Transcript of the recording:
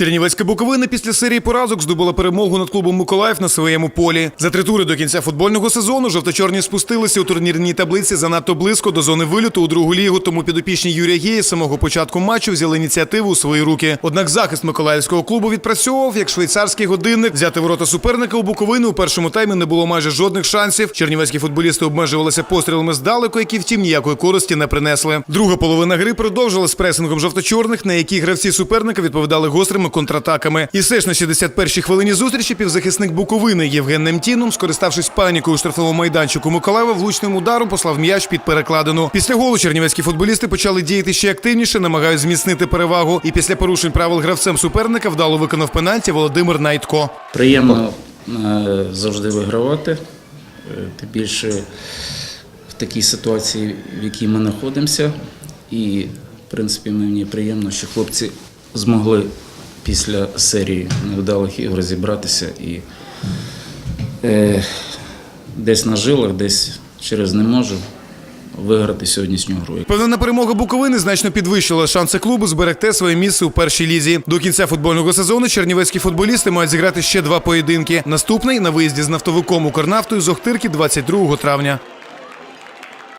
Чернівецька Буковина після серії поразок здобула перемогу над клубом Миколаїв на своєму полі. За три тури до кінця футбольного сезону жовто-чорні спустилися у турнірній таблиці занадто близько до зони виліту у другу лігу. Тому підопічні Юрія Геї з самого початку матчу взяли ініціативу у свої руки. Однак захист миколаївського клубу відпрацьовував як швейцарський годинник. Взяти ворота суперника у Буковини у першому таймі не було майже жодних шансів. Чернівецькі футболісти обмежувалися пострілами здалеку, які втім ніякої користі не принесли. Друга половина гри продовжилась пресингом жовто-чорних, на якій гравці суперника відповідали гострими контратаками. І все ж на 61-й хвилині зустрічі півзахисник Буковини Євген Немтіном, скориставшись панікою у майданчику Миколаєва, влучним ударом послав м'яч під перекладину. Після голу чернівецькі футболісти почали діяти ще активніше, намагають зміцнити перевагу. І після порушень правил гравцем суперника вдало виконав пенальті Володимир Найтко. Приємно е, завжди вигравати, е, тим більше в такій ситуації, в якій ми знаходимося. І, в принципі, мені приємно, що хлопці змогли після серії невдалих ігор зібратися і е, десь на жилах, десь через не можу виграти сьогоднішню гру. Впевнена перемога Буковини значно підвищила шанси клубу зберегти своє місце у першій лізі. До кінця футбольного сезону чернівецькі футболісти мають зіграти ще два поєдинки. Наступний на виїзді з нафтовиком у Карнафтою з Охтирки 22 травня.